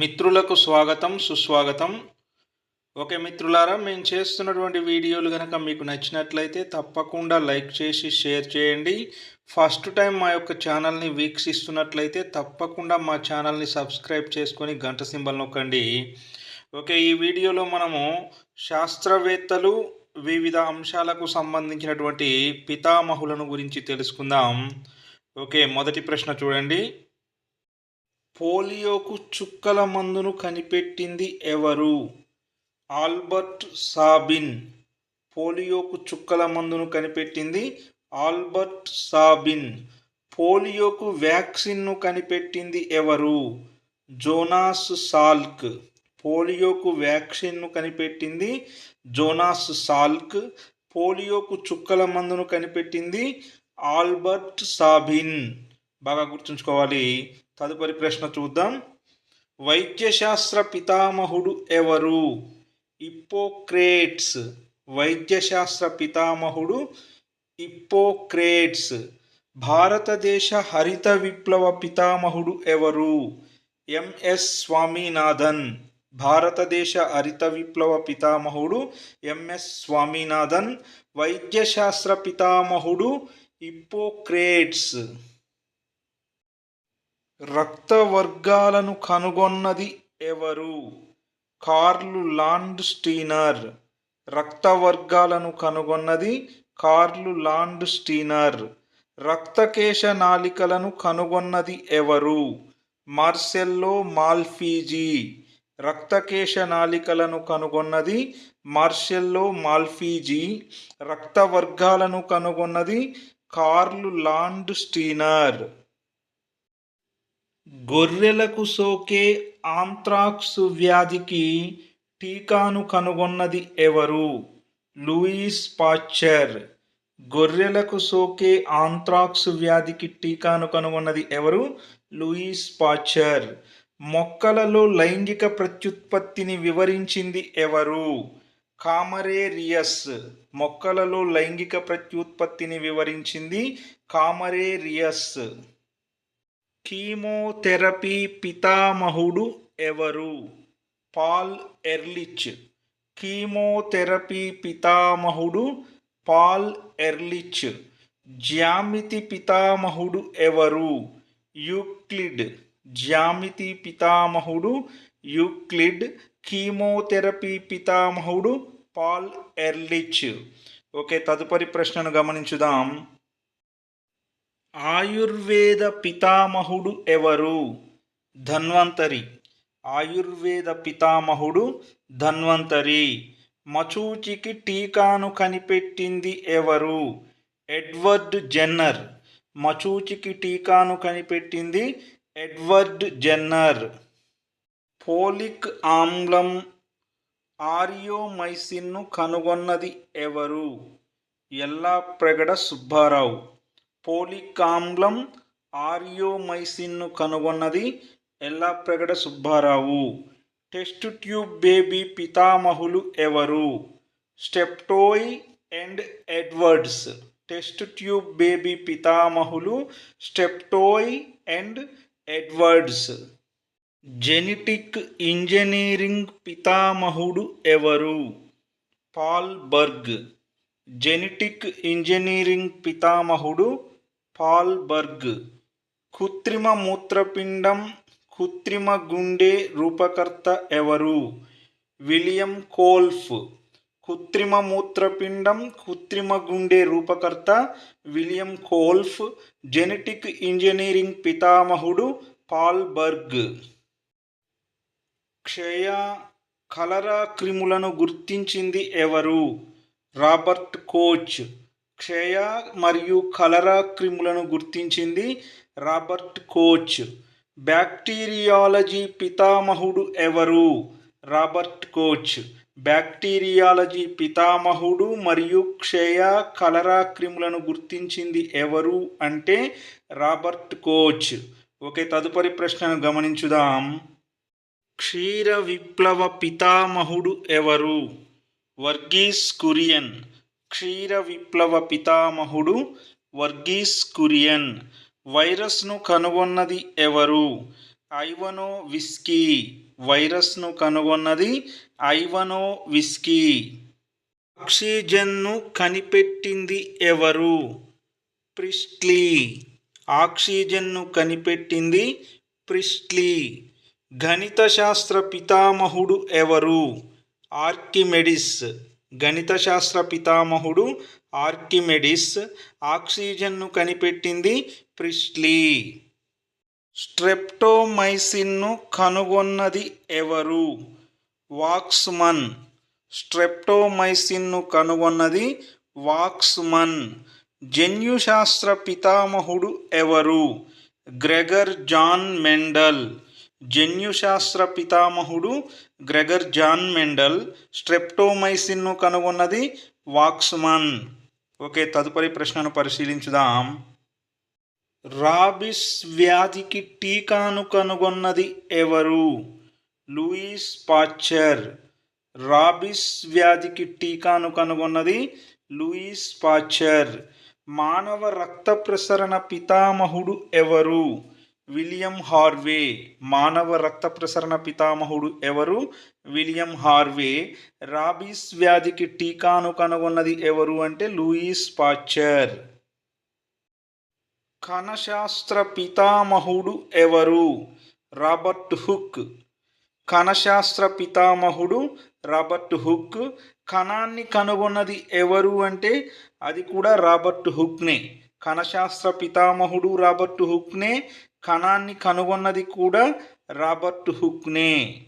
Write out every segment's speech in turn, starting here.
మిత్రులకు స్వాగతం సుస్వాగతం. ఓకే మిత్రులారా మేము చేస్తున్నటువంటి వీడియోలు కనుక మీకు నచ్చినట్లయితే తప్పకుండా లైక్ చేసి షేర్ చేయండి. ఫస్ట్ టైం మా యొక్క ఛానల్ని వీక్షిస్తున్నట్లయితే తప్పకుండా మా ఛానల్ని సబ్స్క్రైబ్ చేసుకొని గంట సింబల్ నొక్కండి. ఓకే ఈ వీడియోలో మనము శాస్త్రవేత్తలు వివిధ అంశాలకు సంబంధించినటువంటి పితామహులను గురించి తెలుసుకుందాం. ఓకే మొదటి ప్రశ్న చూడండి. పోలియోకు చుక్కల మందును కనిపెట్టింది ఎవరు? Albert Sabin. పోలియోకు చుక్కల మందును కనిపెట్టింది ఆల్బర్ట్ సాబిన్. పోలియోకు వ్యాక్సిన్ను కనిపెట్టింది ఎవరు? Jonas Salk. పోలియోకు వ్యాక్సిన్ను కనిపెట్టింది జోనాస్ సాల్క్. పోలియోకు చుక్కల మందును కనిపెట్టింది ఆల్బర్ట్ సాబిన్. బాగా గుర్తుంచుకోవాలి. తదుపరి ప్రశ్న చూద్దాం. వైద్యశాస్త్ర పితామహుడు ఎవరు? ఇప్పోక్రేట్స్ వైద్యశాస్త్ర పితామహుడు ఇప్పోక్రేట్స్ భారతదేశ హరిత విప్లవ పితామహుడు ఎవరు? ఎంఎస్ స్వామినాథన్. భారతదేశ హరిత విప్లవ పితామహుడు ఎంఎస్ స్వామినాథన్. వైద్యశాస్త్ర పితామహుడు ఇప్పోక్రేట్స్ రక్త వర్గాలను కనుగొన్నది ఎవరు? కార్లు లాండ్ స్టీనర్. రక్త వర్గాలను కనుగొన్నది కార్లు లాండ్ స్టీనర్. రక్తకేశ నాళికలను కనుగొన్నది ఎవరు? మార్సెల్లో మాల్ఫీజీ. రక్తకేశ నాళికలను కనుగొన్నది మార్షెల్లో మాల్ఫీజీ. రక్త వర్గాలను కనుగొన్నది కార్లు లాండ్ స్టీనర్. గొర్రెలకు సోకే ఆంత్రాక్స్ వ్యాధికి టీకాను కనుగొన్నది ఎవరు? లూయిస్ పాశ్చర్ గొర్రెలకు సోకే ఆంత్రాక్స్ వ్యాధికి టీకాను కనుగొన్నది ఎవరు? లూయిస్ పాచర్ మొక్కలలో లైంగిక ప్రత్యుత్పత్తిని వివరించింది ఎవరు? కామరేరియస్. మొక్కలలో లైంగిక ప్రత్యుత్పత్తిని వివరించింది కామరేరియస్. కీమోథెరపీ పితామహుడు ఎవరు? Paul Ehrlich. కీమోథెరపీ పితామహుడు పాల్ ఎర్లిచ్. జ్యామితి పితామహుడు ఎవరు? యూక్లిడ్. జ్యామితి పితామహుడు యూక్లిడ్. కీమోథెరపీ పితామహుడు పాల్ ఎర్లిచ్. ఓకే తదుపరి ప్రశ్నను గమనించుదాం. ఆయుర్వేద పితామహుడు ఎవరు? ధన్వంతరి. ఆయుర్వేద పితామహుడు ధన్వంతరి. మచూచికి టీకాను కనిపెట్టింది ఎవరు? Edward Jenner. మచూచికి టీకాను కనిపెట్టింది ఎడ్వర్డ్ జెన్నర్. పోలిక్ ఆమ్లం ఆరియోమైసిన్ను కనుగొన్నది ఎవరు? ఎల్లాప్రగడ సుబ్బారావు. పోలికాంబ్లం ఆరియోమైసిన్ను కనుగొన్నది Yellapragada Subbarao? Test tube baby పితామహులు ఎవరు? Steptoe and Edwards. Test tube baby పితామహులు Steptoe and Edwards. Genetic engineering పితామహుడు ఎవరు? పాల్ బర్గ్ జెనెటిక్ ఇంజనీరింగ్ పితామహుడు హాల్బర్గ్ కృత్రిమ మూత్రపిండం కృత్రిమ గుండె రూపకర్త ఎవరు? William Kolff. కృత్రిమ మూత్రపిండం కృత్రిమ గుండె రూపకర్త విలియం కోల్ఫ్. జెనెటిక్ ఇంజనీరింగ్ పితామహుడు పాల్బర్గ్. క్షయ కలరా క్రిములను గుర్తించింది ఎవరు? Robert Koch. క్షయ మరియు కలరా క్రిములను గుర్తించింది రాబర్ట్ కోచ్. బ్యాక్టీరియాలజీ పితామహుడు ఎవరు? Robert coach. బ్యాక్టీరియాలజీ పితామహుడు మరియు క్షయ కలరా క్రిములను గుర్తించింది ఎవరు అంటే రాబర్ట్ కోచ్. ఓకే తదుపరి ప్రశ్నను గమనించుదాం. క్షీర విప్లవ పితామహుడు ఎవరు? వర్గీస్ కురియన్. క్షీర విప్లవ పితామహుడు వర్గీస్ కురియన్. వైరస్ను కనుగొన్నది ఎవరు? Ivanovsky. వైరస్ను కనుగొన్నది ఐవనో విస్కీ. ఆక్సిజన్ను కనిపెట్టింది ఎవరు? ప్రిస్ట్లీ. ఆక్సిజన్ను కనిపెట్టింది ప్రిస్ట్లీ. గణిత శాస్త్ర పితామహుడు ఎవరు? ఆర్కిమెడిస్. గణిత శాస్త్ర పితామహుడు ఆర్కిమెడిస్ ఆక్సిజన్ను కనిపెట్టింది ప్రిస్లీ. స్ట్రెప్టోమైసిన్ను కనుగొన్నది ఎవరు? వాక్స్మన్. స్ట్రెప్టోమైసిన్ను కనుగొన్నది వాక్స్మన్. జన్యుశాస్త్ర పితామహుడు ఎవరు? Gregor John Mendel. జన్యుశాస్త్ర పితామహుడు గ్రెగర్ జాన్ మెండల్ స్ట్రెప్టోమైసిన్ను కనుగొన్నది వాక్స్మన్. ఓకే తదుపరి ప్రశ్నను పరిశీలించుదాం. రాబిస్ వ్యాధికి టీకాను కనుగొన్నది ఎవరు? లూయిస్ పాచర్ రాబిస్ వ్యాధికి టీకాను కనుగొన్నది లూయిస్ పాచర్ మానవ రక్త ప్రసరణ పితామహుడు ఎవరు? విలియం హార్వే మానవ రక్త ప్రసరణ పితామహుడు ఎవరు? విలియం హార్వే రాబీస్ వ్యాధికి టీకాను కనుగొన్నది ఎవరు అంటే లూయిస్ పాచర్ కణశాస్త్ర పితామహుడు ఎవరు? Robert hook. కణశాస్త్ర పితామహుడు రాబర్ట్ హుక్. కణాన్ని కనుగొన్నది ఎవరు అంటే అది కూడా రాబర్ట్ హుక్నే. కణశాస్త్ర పితామహుడు రాబర్ట్ హుక్నే. కణాన్ని కనుగొన్నది కూడా రాబర్ట్ హుక్నే.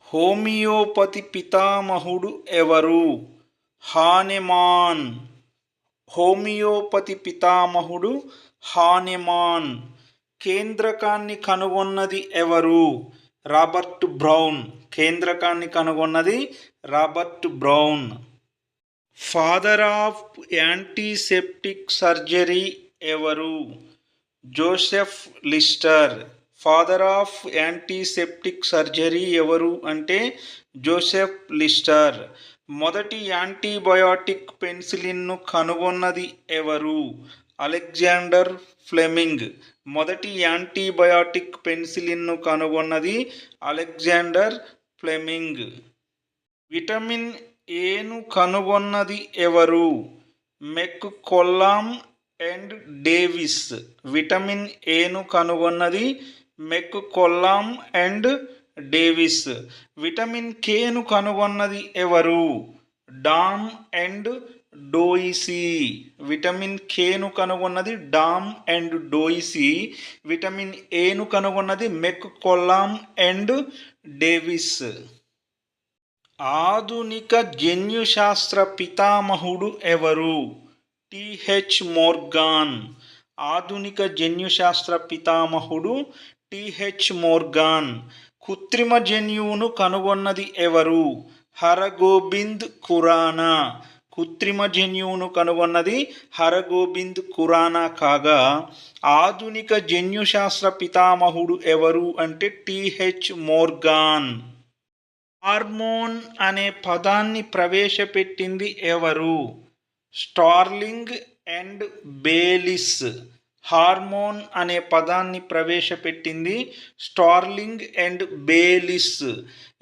హోమియోపతి పితామహుడు ఎవరు? హానెమాన్. హోమియోపతి పితామహుడు హానెమాన్. కేంద్రకాన్ని కనుగొన్నది ఎవరు? Robert Brown. కేంద్రకాన్ని కనుగొన్నది Robert Brown. Father of antiseptic surgery ఎవరు? Joseph Lister father of antiseptic surgery ఎవరు అంటే జోసెఫ్ లిస్టర్. మొదటి యాంటీబయాటిక్ పెన్సిలిన్ను కనుగొన్నది ఎవరు? Alexander Fleming. మొదటి యాంటీబయాటిక్ పెన్సిలిన్ను కనుగొన్నది అలెగ్జాండర్ ఫ్లెమింగ్. విటమిన్ ఏను కనుగొన్నది ఎవరు? McCollum and Davis. విటమిన్ ఏను కనుగొన్నది McCollum and Davis. Vitamin కేను కనుగొన్నది ఎవరు? Dam and Doisy. విటమిన్ కేను కనుగొన్నది డామ్ అండ్ డోయిసి. విటమిన్ ఏను కనుగొన్నది మెక్ కొల్లాం అండ్ డేవిస్. ఆధునిక జన్యుశాస్త్ర పితామహుడు ఎవరు? టిహెచ్ మోర్గాన్ ఆధునిక జన్యుశాస్త్ర పితామహుడు టిహెచ్ మోర్గాన్ కృత్రిమ జన్యువును కనుగొన్నది ఎవరు? హరగోబింద్ ఖురానా. కృత్రిమ జన్యువును కనుగొన్నది హరగోబింద్ ఖురానా కాగా ఆధునిక జన్యుశాస్త్ర పితామహుడు ఎవరు అంటే టిహెచ్ మోర్గాన్. హార్మోన్ అనే పదాన్ని ప్రవేశపెట్టింది ఎవరు? స్టార్లింగ్ అండ్ బేలిస్ హార్మోన్ అనే పదాన్ని ప్రవేశపెట్టింది స్టార్లింగ్ అండ్ బేలిస్.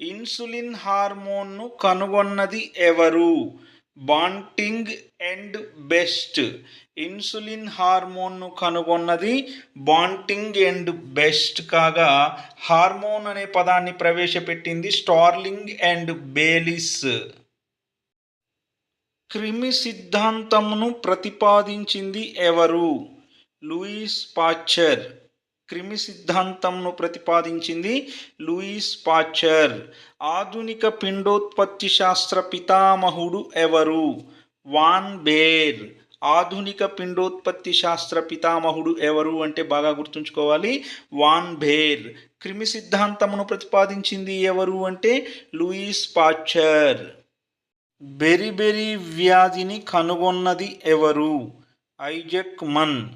ఇన్సులిన్ హార్మోన్ను కనుగొన్నది ఎవరు? Banting and Best. ఇన్సులిన్ హార్మోన్ను కనుగొన్నది బాంటింగ్ అండ్ బెస్ట్ కాగా హార్మోన్ అనే పదాన్ని ప్రవేశపెట్టింది స్టార్లింగ్ అండ్ బేలిస్. క్రిమి సిద్ధాంతమును ప్రతిపాదించింది ఎవరు? లూయిస్ పాచర్ క్రిమి సిద్ధాంతంను ప్రతిపాదించింది లూయిస్ పాచర్ ఆధునిక పిండోత్పత్తి శాస్త్ర పితామహుడు ఎవరు? Von Baer. ఆధునిక పిండోత్పత్తి శాస్త్ర పితామహుడు ఎవరు అంటే బాగా గుర్తుంచుకోవాలి. Von Baer. క్రిమి సిద్ధాంతమును ప్రతిపాదించింది ఎవరు అంటే లూయిస్ పాచర్ బెరిబెరి వ్యాధిని కనుగొన్నది ఎవరు? ఐజక్ మన్.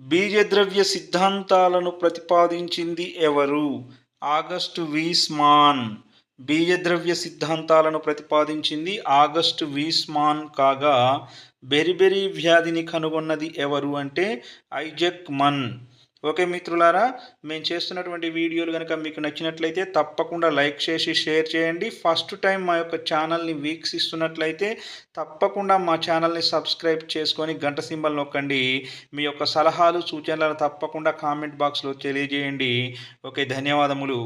బీజద్రవ్య సిద్ధాంతాలను ప్రతిపాదించింది ఎవరు? ఆగస్టు వీస్మాన్. బీజద్రవ్య సిద్ధాంతాలను ప్రతిపాదించింది ఆగస్టు వీస్మాన్ కాగా బెరిబెరి వ్యాధిని కనుగొన్నది ఎవరు అంటే ఐజక్ మన్. ఓకే మిత్రులారా మేము చేస్తున్నటువంటి వీడియోలు కనుక మీకు నచ్చినట్లయితే తప్పకుండా లైక్ చేసి షేర్ చేయండి. ఫస్ట్ టైం మా యొక్క ఛానల్ని వీక్షిస్తున్నట్లయితే తప్పకుండా మా ఛానల్ని సబ్స్క్రైబ్ చేసుకొని గంట సింబల్ నొక్కండి. మీ యొక్క సలహాలు సూచనలను తప్పకుండా కామెంట్ బాక్స్లో తెలియజేయండి. ఓకే ధన్యవాదములు.